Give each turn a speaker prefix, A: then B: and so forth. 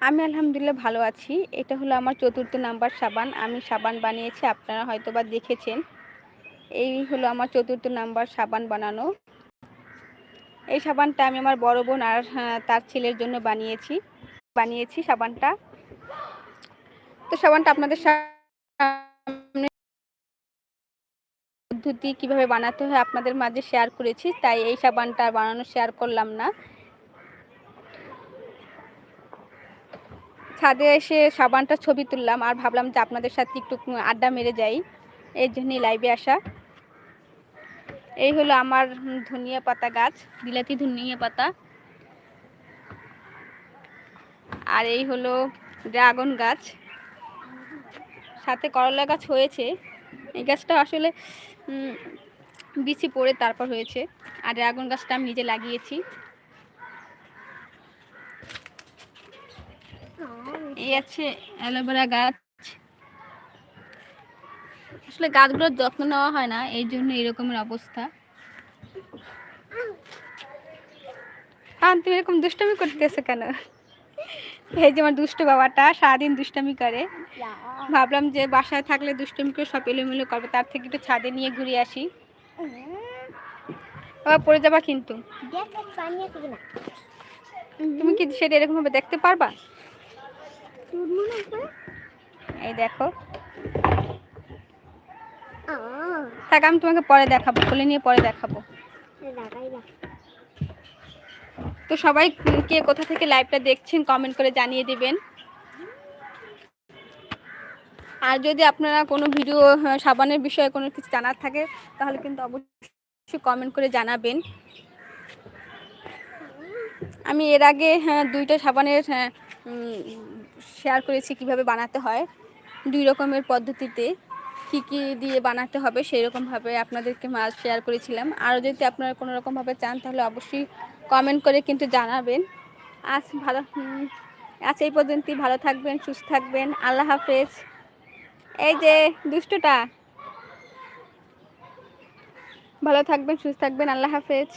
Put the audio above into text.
A: আমি আলহামদুলিল্লাহ ভালো আছি। এটা হলো আমার চতুর্থ নাম্বার সাবান। আমি সাবান বানিয়েছি, আপনারা হয়তো বা দেখেছেন। এই হলো আমার চতুর্থ নাম্বার সাবান বানানো। এই সাবানটা আমি আমার বড় বোন আর তার ছেলের জন্য বানিয়েছি। বানিয়েছি সাবানটা। তো সাবানটা আপনাদের সামনে পদ্ধতি কীভাবে বানাতে হয় আপনাদের মাঝে শেয়ার করেছি, তাই এই সাবানটা বানানো শেয়ার করলাম না। ছাদে এসে সাবানটা ছবি তুললাম আর ভাবলাম যে আপনাদের সাথে একটু আড্ডা মেরে যাই। এই জন্যই লাইভে আসা। এই হলো আমার ধনিয়া পাতা গাছ, বিলাতি ধনিয়া পাতা। আর এই হলো ড্রাগন গাছ। সাথে করলা গাছ হয়েছে। এই গাছটা আসলে বিছি পড়ে তারপর হয়েছে। আর ড্রাগন গাছটা আমি নিজে লাগিয়েছি। এই আছে অ্যালোভেরা গাছ। আসলে গাছগুলোর যত্ন নেওয়া হয় না এই জন্য এরকমের অবস্থা। তুমি এরকম দুষ্টমি করতেছো কেন? এই যে আমার দুষ্ট বাবাটা সারাদিন দুষ্টমি করে। ভাবলাম যে বাসায় থাকলে দুষ্টমি করে সব এলোমেলো করবে তার থেকে একটু ছাদে নিয়ে ঘুরে আসি। বাবা পড়ে যাবা কিন্তু। তুমি কি সেটা এরকম ভাবে দেখতে পারবা? এই দেখো। থাক আমি তোমাকে পরে দেখাবো খুলে নিয়ে পরে দেখাবো। তো সবাই কে কোথা থেকে লাইভটা দেখছেন কমেন্ট করে জানিয়ে দিবেন। আর যদি আপনারা কোনো ভিডিও সাবানের বিষয়ে কোনো কিছু জানার থাকে তাহলে কিন্তু অবশ্যই কমেন্ট করে জানাবেন। আমি এর আগে হ্যাঁ দুইটা সাবানের হ্যাঁ শেয়ার করেছি কীভাবে বানাতে হয়, দুই রকমের পদ্ধতিতে কি কি দিয়ে বানাতে হবে সেই রকমভাবে আপনাদেরকে মাছ শেয়ার করেছিলাম। আরও যদি আপনারা কোনো রকমভাবে চান তাহলে অবশ্যই কমেন্ট করে কিন্তু জানাবেন। আজ ভালো আজ এই পর্যন্তই। ভালো থাকবেন, সুস্থ থাকবেন। আল্লাহ হাফেজ। এই যে দুষ্টটা। ভালো থাকবেন, সুস্থ থাকবেন। আল্লাহ হাফেজ।